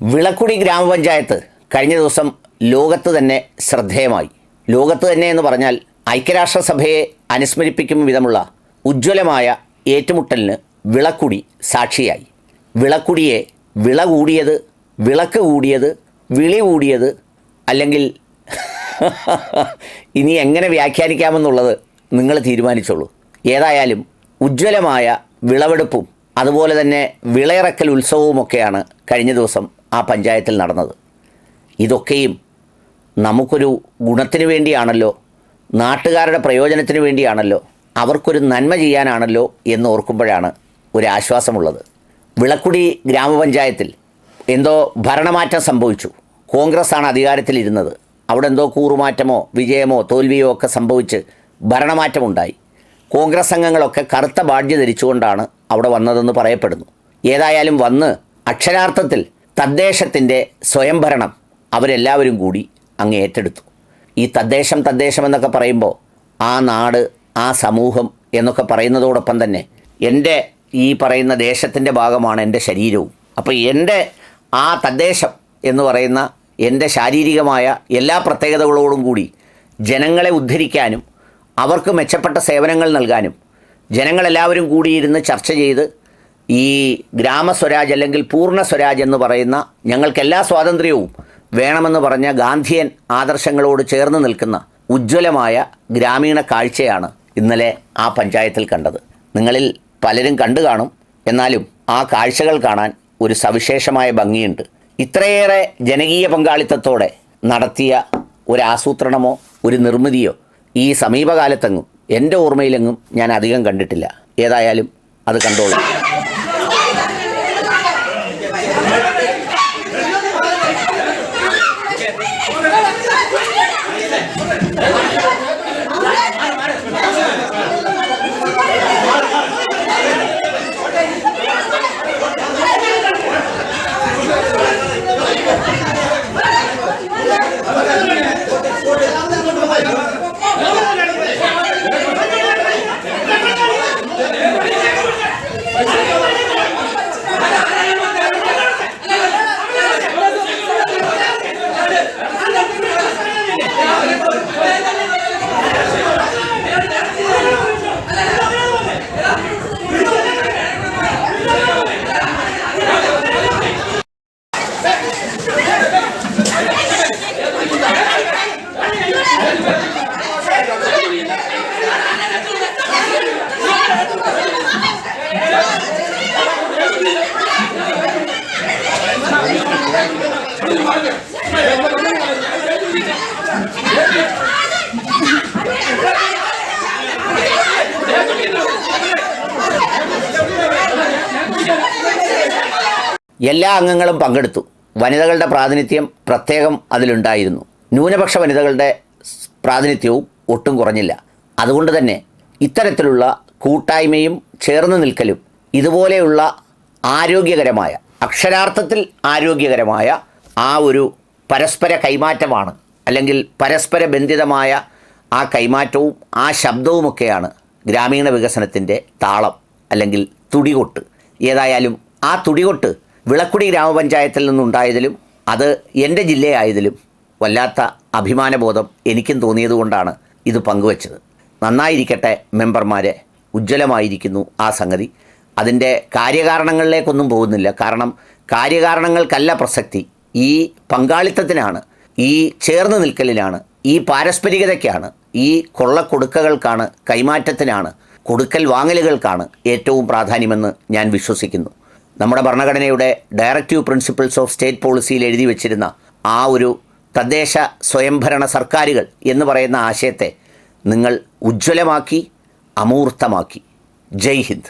വിളക്കുടി ഗ്രാമപഞ്ചായത്ത് കഴിഞ്ഞ ദിവസം ലോകത്ത് തന്നെ ശ്രദ്ധേയമായി. ലോകത്ത് തന്നെ എന്ന് പറഞ്ഞാൽ ഐക്യരാഷ്ട്രസഭയെ അനുസ്മരിപ്പിക്കും വിധമുള്ള ഉജ്ജ്വലമായ ഏറ്റുമുട്ടലിന് വിളക്കുടി സാക്ഷിയായി. വിളക്കുടിയെ വിള കൂടിയത് വിളക്ക് കൂടിയത് വിളി കൂടിയത് അല്ലെങ്കിൽ ഇനി എങ്ങനെ വ്യാഖ്യാനിക്കാമെന്നുള്ളത് നിങ്ങൾ തീരുമാനിച്ചോളൂ. ഏതായാലും ഉജ്ജ്വലമായ വിളവെടുപ്പും അതുപോലെ തന്നെ വിളയിറക്കൽ ഉത്സവവുമൊക്കെയാണ് കഴിഞ്ഞ ദിവസം ആ പഞ്ചായത്തിൽ നടന്നത്. ഇതൊക്കെയും നമുക്കൊരു ഗുണത്തിന് വേണ്ടിയാണല്ലോ നാട്ടുകാരുടെ പ്രയോജനത്തിന് വേണ്ടിയാണല്ലോ അവർക്കൊരു നന്മ ചെയ്യാനാണല്ലോ എന്ന് ഓർക്കുമ്പോഴാണ് ഒരു ആശ്വാസമുള്ളത്. വിളക്കുടി ഗ്രാമപഞ്ചായത്തിൽ എന്തോ ഭരണമാറ്റം സംഭവിച്ചു. കോൺഗ്രസ്സാണ് അധികാരത്തിലിരുന്നത്. അവിടെ എന്തോ കൂറുമാറ്റമോ വിജയമോ തോൽവിയോ ഒക്കെ സംഭവിച്ച് ഭരണമാറ്റമുണ്ടായി. കോൺഗ്രസ് അംഗങ്ങളൊക്കെ കറുത്ത ബാഡ്ജ് ധരിച്ചുകൊണ്ടാണ് അവിടെ വന്നതെന്ന് പറയപ്പെടുന്നു. ഏതായാലും വന്ന് അക്ഷരാർത്ഥത്തിൽ തദ്ദേശത്തിന്റെ സ്വയംഭരണം അവരെല്ലാവരും കൂടി അങ്ങ് ഏറ്റെടുത്തു. ഈ തദ്ദേശം തദ്ദേശം എന്നൊക്കെ പറയുമ്പോൾ ആ നാട് ആ സമൂഹം എന്നൊക്കെ പറയുന്നതോടൊപ്പം തന്നെ എന്റെ ഈ പറയുന്ന ദേശത്തിന്റെ ഭാഗമാണ് എന്റെ ശരീരവും. അപ്പോൾ എന്റെ ആ തദ്ദേശം എന്ന് പറയുന്ന എന്റെ ശാരീരികമായ എല്ലാ പ്രത്യേകതകളോടും കൂടി ജനങ്ങളെ ഉദ്ധരിക്കാനും അവർക്ക് മെച്ചപ്പെട്ട സേവനങ്ങൾ നൽകാനും ജനങ്ങളെല്ലാവരും കൂടിയിരുന്ന് ചർച്ച ചെയ്ത് ഈ ഗ്രാമസ്വരാജ് അല്ലെങ്കിൽ പൂർണ സ്വരാജ് എന്ന് പറയുന്ന ഞങ്ങൾക്ക് എല്ലാ സ്വാതന്ത്ര്യവും വേണമെന്ന് പറഞ്ഞ ഗാന്ധിയൻ ആദർശങ്ങളോട് ചേർന്ന് നിൽക്കുന്ന ഉജ്ജ്വലമായ ഗ്രാമീണ കാഴ്ചയാണ് ഇന്നലെ ആ പഞ്ചായത്തിൽ കണ്ടത്. നിങ്ങളിൽ പലരും കണ്ടു കാണും. എന്നാലും ആ കാഴ്ചകൾ കാണാൻ ഒരു സവിശേഷമായ ഭംഗിയുണ്ട്. ഇത്രയേറെ ജനകീയ പങ്കാളിത്തത്തോടെ നടത്തിയ ഒരു ആസൂത്രണമോ ഒരു നിർമ്മിതിയോ ഈ സമീപകാലത്തെങ്ങും എന്റെ ഓർമ്മയിലെങ്ങും ഞാൻ അധികം കണ്ടിട്ടില്ല. ഏതായാലും അത് കണ്ടോളൂ. എല്ലാ അംഗങ്ങളും പങ്കെടുത്തു. വനിതകളുടെ പ്രാതിനിധ്യം പ്രത്യേകം അതിലുണ്ടായിരുന്നു. ന്യൂനപക്ഷ വനിതകളുടെ പ്രാതിനിധ്യവും ഒട്ടും കുറഞ്ഞില്ല. അതുകൊണ്ട് തന്നെ ഇത്തരത്തിലുള്ള കൂട്ടായ്മയും ചേർന്ന് നിൽക്കലും ഇതുപോലെയുള്ള ആരോഗ്യകരമായ അക്ഷരാർത്ഥത്തിൽ ആരോഗ്യകരമായ ആ ഒരു പരസ്പര കൈമാറ്റമാണ് അല്ലെങ്കിൽ പരസ്പര ബന്ധിതമായ ആ കൈമാറ്റവും ആ ശബ്ദവുമൊക്കെയാണ് ഗ്രാമീണ വികസനത്തിന്റെ താളം അല്ലെങ്കിൽ തുടികൊട്ട്. ഏതായാലും ആ തുടികൊട്ട് വിളക്കുടി ഗ്രാമപഞ്ചായത്തിൽ നിന്നുണ്ടായതിലും അത് എന്റെ ജില്ലയായതിലും വല്ലാത്ത അഭിമാനബോധം എനിക്കും തോന്നിയതുകൊണ്ടാണ് ഇത് പങ്കുവച്ചത്. നന്നായിരിക്കട്ടെ മെമ്പർമാരെ ഉജ്ജ്വലമായിരിക്കുന്നു ആ സംഗതി. അതിന്റെ കാര്യകാരണങ്ങളിലേക്കൊന്നും പോകുന്നില്ല. കാരണം കാര്യകാരണങ്ങൾക്കല്ല പ്രസക്തി. ഈ പങ്കാളിത്തത്തിനാണ് ഈ ചേർന്ന് നിൽക്കലിനാണ് ഈ പാരസ്പരികതയ്ക്കാണ് ഈ കൊള്ളക്കൊടുക്കകൾക്കാണ് കൈമാറ്റത്തിനാണ് കൊടുക്കൽ വാങ്ങലുകൾക്കാണ് ഏറ്റവും പ്രാധാന്യമെന്ന് ഞാൻ വിശ്വസിക്കുന്നു. നമ്മുടെ ഭരണഘടനയുടെ ഡയറക്റ്റീവ് പ്രിൻസിപ്പിൾസ് ഓഫ് സ്റ്റേറ്റ് പോളിസിയിൽ എഴുതി വെച്ചിരുന്ന ആ ഒരു തദ്ദേശ സ്വയംഭരണ സർക്കാരുകൾ എന്ന് പറയുന്ന ആശയത്തെ നിങ്ങൾ ഉജ്ജ്വലമാക്കി അമൂർത്തമാക്കി. ജയ് ഹിന്ദ്.